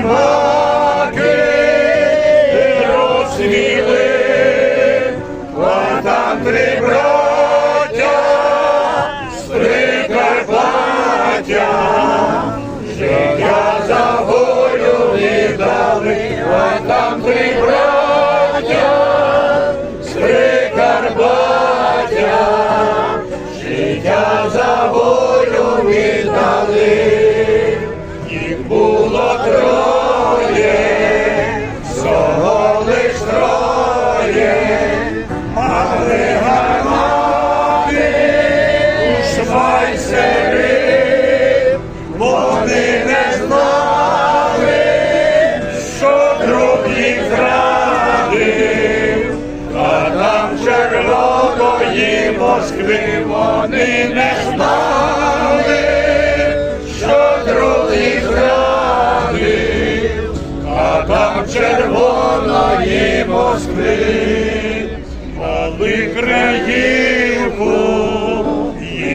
маки розсвіли, а там три браття з Прикарпаття, життя за волю віддали, а там три браття з Прикарпаття, життя за волю було троє, всього лиш троє, мали гармати у швайцери, вони не знали, що друг їх зрадив, а там червоної Москви вони не знали там червоної Москви, мали краївку,